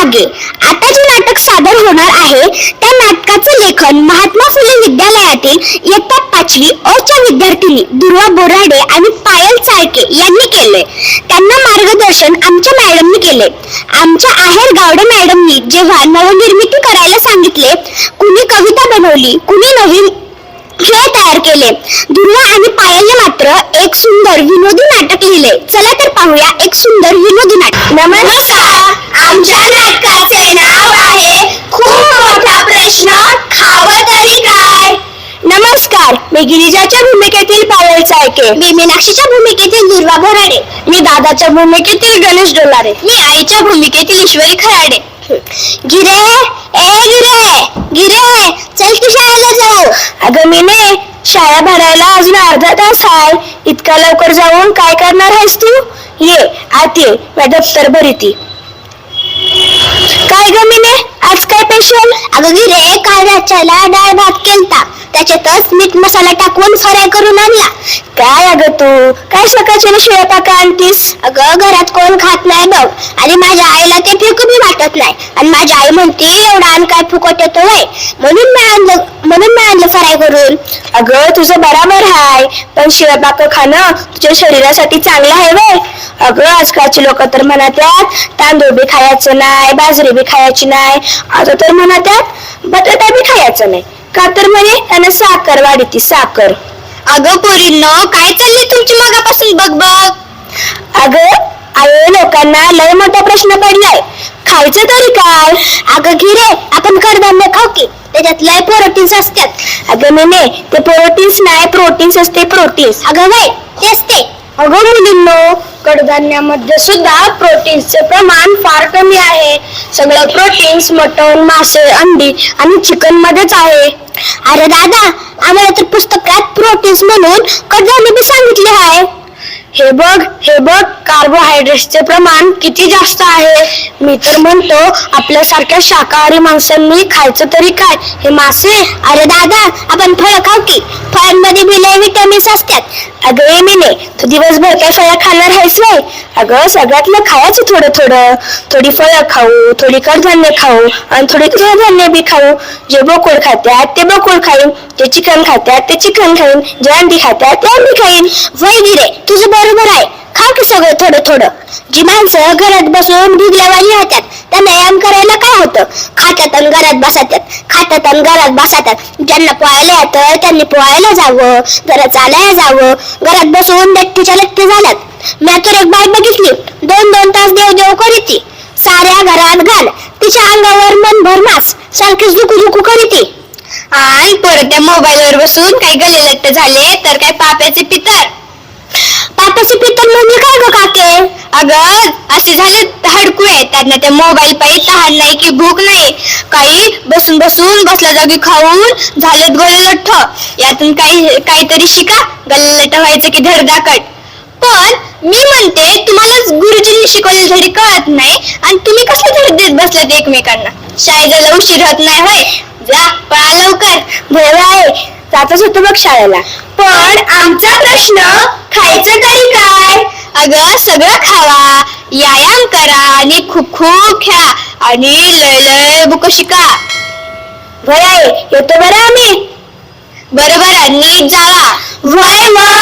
जागे आता जे नाटक सादर होणार आहे त्या नाटकाचे लेखन महात्मा फुले विद्यालयातील इयत्ता पाचवी अ च्या विद्यार्थिनी दुर्वा बोराडे आणि पायल चाळके यांनी केले त्यांना मार्गदर्शन आमच्या मॅडमनी केले आमच्या आहेर गावडे मॅडमनी जेव्हा नवनिर्मिती करायला सांगितले कुणी कविता बनवली कुणी नवीन खेळ तयार केले दुर्वा आणि पायलने मात्र एक सुंदर विनोदी नाटक लिहिले. चला तर पाहूया एक सुंदर विनोदी नाटक. नमस्कार. आमच्या गिरिजाच्या भूमिकेतील पायल चाळके मी मीनाक्षीच्या भूमिकेतील दुर्वा भराडे मी दादाच्या भूमिकेतील गणेश डोलारे. मी आईच्या भूमिकेतील ईश्वरी खराडे. गिरे ए गिरे गिरे चल की शाळेला जाऊ. अगं मीने शाळा भरायला अजून अर्धा तास आहे. इतका लवकर जाऊन काय करणार आहेस तू? ये आत ये मी दप्तर भरीती काय ग मीने आज अगं गिरे काल राच्याला डाळ भात केलता. त्याच्यातच मीठ मसाला टाकून फ्राय करून आणला. काय अगं तू? काय सकाळच्या शिळ्या पाका आणतीस? अगं घरात कोण खात नाही बघ. आणि माझ्या आईला ते फेकू बी वाटत नाही. आणि माझी आई म्हणते एवढा आण काय फुकट येतो म्हणून मी आणलं. म्हणून मी आणलं फ्राय करून. अगं तुझं बराबर हाय पण शिळ्या पाक खाणं तुझ्या शरीरासाठी चांगलं आहे वय. अगं आजकालची लोक तर म्हणतात तांदूळ बी खायचं नाही बाजरी बी खायची नाही. आता तर म्हणतात बटाटा बी खायचं नाही. का तर म्हणे त्यानं साखर वाढती साखर. अगं पोरींनो काय चालली तुमची मगापासून? बघ बघ. अगं आई लोकांना लय मोठा प्रश्न पडलाय. खायचं तरी काय? अगं घिरे आपण कडधान्य खाऊ की. त्याच्यात लय प्रोटीन्स असतात. अगं मेने ते प्रोटीन्स नाही प्रोटीन्स असते प्रोटीन्स अगं वय तेच ते अगं मुलींनो कडधान्यामध्ये सुद्धा प्रोटीन्सचे प्रमाण फार कमी आहे. सगळं प्रोटीन्स मटन मासे अंडी आणि चिकन मध्येच आहे. अरे दादा आम्हाला तर पुस्तकात प्रोटीन्स म्हणून कडधान्य बी सांगितले आहे. हे बघ हे बघ कार्बोहायड्रेट्सचे प्रमाण किती जास्त आहे? मी तर म्हणतो आपल्यासारख्या शाकाहारी माणसांनी खायचं तरी काय? हे मासे? अरे दादा आपण फळ खाऊ की? फळांमध्ये बिले विटॅमिन्स असतात. अगं ए तू दिवसभर काय फळं खाणार आहेस नाही अगं सगळ्यातलं खायचं थोडं थोडं. थोडी फळं खाऊ थोडी कडधान्य खाऊ आणि थोडी कडधान्य बी खाऊ. जे बोकुड खात्यात ते बोकुड खाईन. जे चिकन खात्यात ते चिकन खाईन. जे अंडी खात्यात ते अंडी खाईन. वैगिरे तुझं बरं बरोबर आहे. खा की सगळं थोडं थोडं. जी माणसं घरात बसून भिगल्यावानी राहतात त्यांना व्यायाम करायला काय होतं? खात्यात आणि घरात बसतात खात्यात आणि घरात बसतात ज्यांना पोहायला येतं त्यांनी पोहायला जावं. जरा चालायला जावं. घरात बसून लट्टीच्या लट्टी झाल्यात. मी तर एक बाई बघितली. दोन दोन तास देव देव करीती. साऱ्या घरात घाल तिच्या अंगावर मन भरमास सारखीच दुखू दुखू करीती. आणि परत त्या मोबाईल वर बसून काही गले लट्ट झाले तर काय पाप्याचे पितर कशी पितर म्हणजे काय गो काके? अगं असे झाले हडकू आहे त्यांना त्या मोबाईल पायी तहान नाही की भूक नाही. काही बसून बसून बसल्या जागी खाऊन झालेत गल्लट्ठ यातून काही काहीतरी शिका. गल्लट व्हायचं की धडधाकट पण मी म्हणते तुम्हाला गुरुजींनी शिकवलेली धडी कळत नाही आणि तुम्ही कसले धडे देत बसलात एकमेकांना? शाळेला उशीर होत नाही होय? जा पळा लवकर. भय आहे. जातच होतो बघ शाळेला. पण आमचा प्रश्न खायचं तरी काय? अगं सगळं खावा व्यायाम करा आणि खूप खूप खेळा आणि लय लय बुक शिका. भय येतो बरं आम्ही? बरोबर नीट जावा. वय व